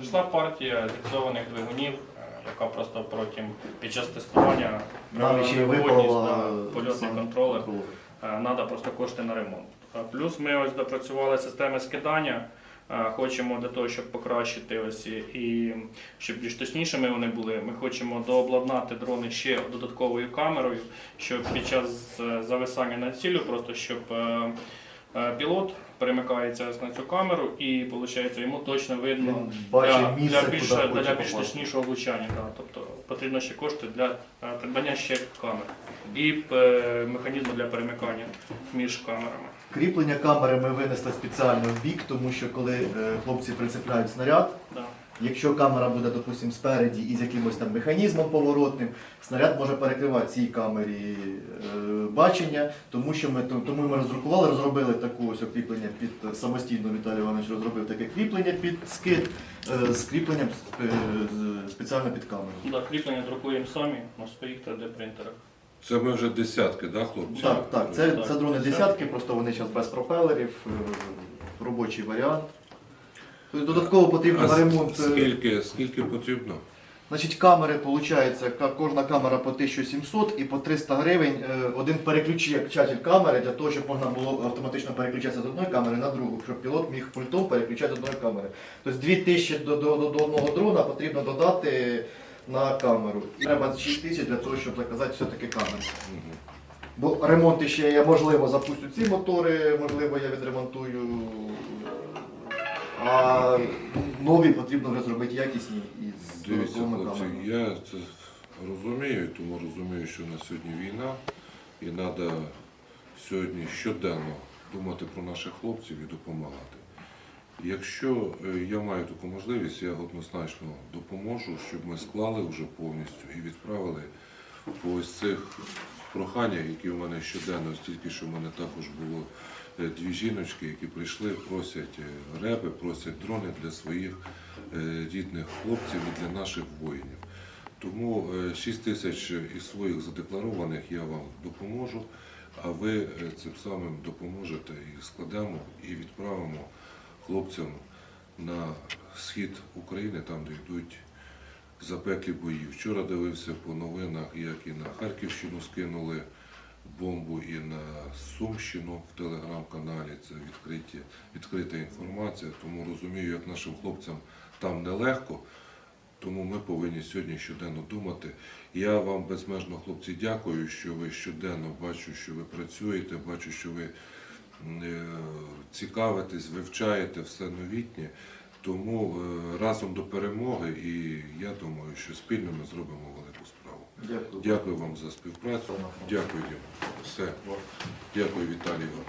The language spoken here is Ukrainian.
Прийшла партія зіпсованих двигунів, е, яка просто протягом під час тестування да, польотний контролер. Треба просто кошти на ремонт. Плюс ми ось допрацювали системи скидання. Е, Хочемо для того, щоб покращити ось і- щоб більш точнішими вони були. Ми хочемо дообладнати дрони ще додатковою камерою, щоб під час е, зависання на цілю, просто щоб е, е, пілот перемикається на цю камеру і виходить, йому точно видно для, для більш, для більш точнішого влучання. Да. Тобто потрібно ще кошти для е, придбання ще камер і е, механізму для перемикання між камерами. Кріплення камери ми винесли спеціально в бік, тому що коли е, хлопці прицепляють снаряд, Да. Якщо камера буде, допустимо, спереді і з якимось там механізмом поворотним, снаряд може перекривати цій камері е, бачення, тому що ми то- тому ми розрахували, розробили таку ось кріплення під самостійно Віталій Іванович розробив таке кріплення під скид е, з кріпленням е, спеціально під камеру. Да, кріплення друкуємо самі на своїх 3D принтерах. Це ми вже десятки, да, хлопці? Так, так, це, Так, це дрони десятки. десятки, просто вони зараз без пропелерів, е, робочий варіант. Тобто Додатково потрібно на ремонт. е, скільки, скільки потрібно? Значить, камери, виходить, кожна камера по 1700 і по 300 гривень е, один переключатель камери для того, щоб можна було автоматично переключатися з одної камери на другу, щоб пілот міг пультом переключати з одної камери. Тобто 2000 до, до, до, до одного дрона потрібно додати на камеру. І треба 6 тисяч для того, щоб заказати все-таки камеру. Бо ремонт ще я можливо запустю ці мотори, можливо, я відремонтую. А нові потрібно вже зробити якісні із Дивіться, додатковими хлопці, камерами. я це розумію, тому розумію, що на сьогодні війна, і треба сьогодні щоденно думати про наших хлопців і допомагати. Якщо е, я маю таку можливість, я однозначно допоможу, щоб ми склали вже повністю і відправили по ось цих проханнях, які в мене щоденно, стільки що в мене також було дві жіночки, які прийшли, просять е, реби, просять дрони для своїх е, рідних хлопців і для наших воїнів. Тому е, 6 тисяч із своїх задекларованих я вам допоможу, а ви е, цим самим допоможете і складемо і відправимо хлопцям на схід України, там де йдуть запеклі бої. Вчора дивився по новинах, як і на Харківщину скинули бомбу, і на Сумщину в телеграм-каналі. Це відкриті, відкрита інформація. Тому розумію, як нашим хлопцям там нелегко. Тому ми повинні сьогодні щоденно думати. Я вам безмежно, хлопці, дякую, що ви щоденно бачу, що ви працюєте, бачу, що ви е, цікавитесь, вивчаєте все новітнє. Тому е, разом до перемоги, і я думаю, що спільно ми зробимо велику справу. Дякую. Дякую вам за співпрацю. Дякую, Все. Дякую, Віталій. вам.